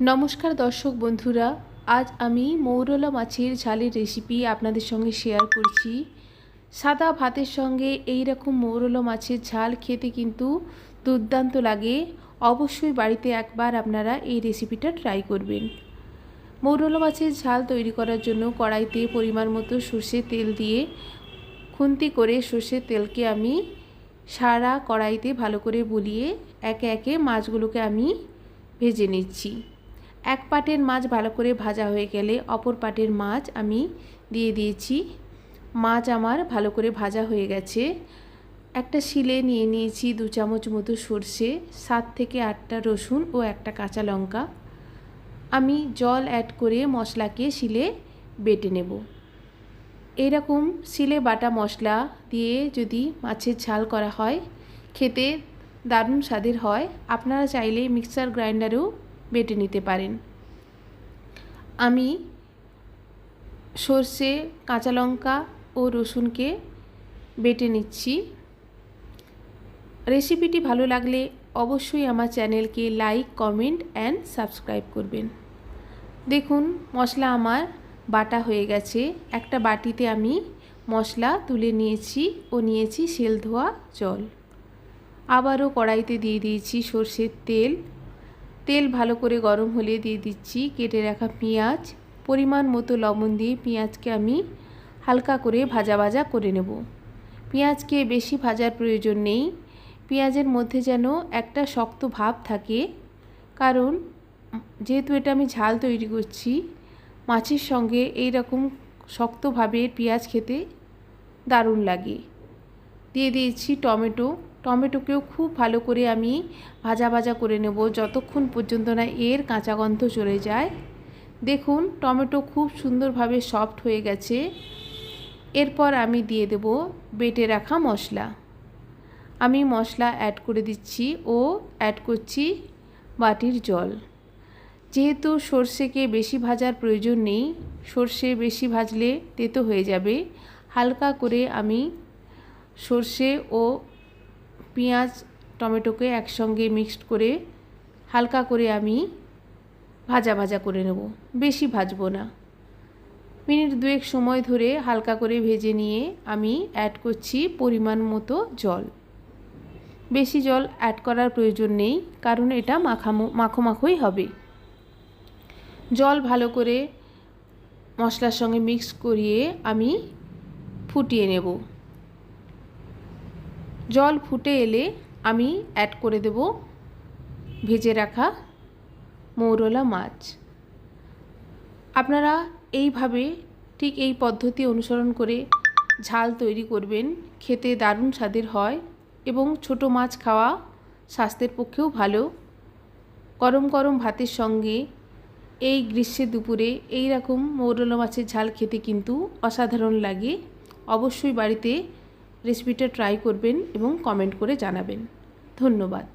নমস্কার দর্শক বন্ধুরা, আজ আমি মৌরলা মাছের ঝালের রেসিপি আপনাদের সঙ্গে শেয়ার করছি। সাদা ভাতের সঙ্গে এই রকম মৌরলা মাছের ঝাল খেতে কিন্তু দুর্দান্ত লাগে। অবশ্যই বাড়িতে একবার আপনারা এই রেসিপিটা ট্রাই করবেন। মৌরলা মাছের ঝাল তৈরি করার জন্য কড়াইতে পরিমাণ মতো সর্ষের তেল দিয়ে খুন্তি করে সর্ষের তেলকে আমি সারা কড়াইতে ভালো করে বুলিয়ে একে একে মাছগুলোকে আমি ভেজে নিচ্ছি। এক পাটের মাছ ভালো করে ভাজা হয়ে গেলে অপর পাটের মাছ আমি দিয়ে দিয়েছি। মাছ আমার ভালো করে ভাজা হয়ে গেছে। একটা শিলে নিয়ে নিয়েছি দু চামচ মতো সর্ষে, সাত থেকে আটটা রসুন ও একটা কাঁচা লঙ্কা। আমি জল অ্যাড করে মশলাকে শিলে বেটে নেব। এরকম শিলে বাটা মশলা দিয়ে যদি মাছের ঝাল করা হয়, খেতে দারুণ স্বাদের হয়। আপনারা চাইলে মিক্সার গ্রাইন্ডারেও বেটে নিতে পারেন। আমি সর্ষে, কাঁচা লঙ্কা ও রসুনকে বেটে নিচ্ছি। রেসিপিটি ভালো লাগলে অবশ্যই আমার চ্যানেলকে লাইক, কমেন্ট অ্যান্ড সাবস্ক্রাইব করবেন। দেখুন, মশলা আমার বাটা হয়ে গেছে। একটা বাটিতে আমি মশলা তুলে নিয়েছি ও নিয়েছি সেল ধোয়া জল। আবারও কড়াইতে দিয়ে দিয়েছি সর্ষের তেল। তেল ভালো করে গরম হলে দিয়ে দিচ্ছি, কেটে রাখা পেঁয়াজ। পরিমাণ মতো লবণ দিয়ে পেঁয়াজকে আমি হালকা করে ভাজা ভাজা করে নেব। পেঁয়াজকে বেশি ভাজার প্রয়োজন নেই। পেঁয়াজের মধ্যে যেন একটা শক্ত ভাব থাকে। কারণ, যেহেতু এটা আমি ঝাল তৈরি করছি, মাছের সঙ্গে এই রকম শক্তভাবে পেঁয়াজ খেতে দারুণ লাগে। দিয়ে দিয়েছি টমেটো। টমেটোকেও খুব ভালো করে আমি ভাজা ভাজা করে নেব যতক্ষণ পর্যন্ত না এর কাঁচা গন্ধ চলে যায়। দেখুন, টমেটো খুব সুন্দরভাবে সফট হয়ে গেছে। এরপর আমি দিয়ে দেব বেটে রাখা মশলা। আমি মশলা অ্যাড করে দিচ্ছি ও অ্যাড করছি বাটির জল। যেহেতু সর্ষেকে বেশি ভাজার প্রয়োজন নেই, সর্ষে বেশি ভাজলে তেতো হয়ে যাবে। হালকা করে আমি সর্ষে ও পেঁয়াজ, টমেটোকে একসঙ্গে মিক্সড করে হালকা করে আমি ভাজা ভাজা করে নেব। বেশি ভাজবো না। মিনিট দুয়েক সময় ধরে হালকা করে ভেজে নিয়ে আমি অ্যাড করছি পরিমাণ মতো জল। বেশি জল অ্যাড করার প্রয়োজন নেই, কারণ এটা মাখামো মাখো মাখোই হবে। জল ভালো করে মশলার সঙ্গে মিক্স করিয়ে আমি ফুটিয়ে নেব। জল ফুটে এলে আমি অ্যাড করে দেব ভেজে রাখা মৌরলা মাছ। আপনারা এইভাবে ঠিক এই পদ্ধতি অনুসরণ করে ঝাল তৈরি করবেন, খেতে দারুণ স্বাদের হয় এবং ছোট মাছ খাওয়া স্বাস্থ্যের পক্ষেও ভালো। গরম গরম ভাতের সঙ্গে এই গ্রীষ্মের দুপুরে এই রকম মৌরলা মাছের ঝাল খেতে কিন্তু অসাধারণ লাগে। অবশ্যই বাড়িতে রেসিপিটা ট্রাই করবেন এবং কমেন্ট করে জানাবেন। ধন্যবাদ।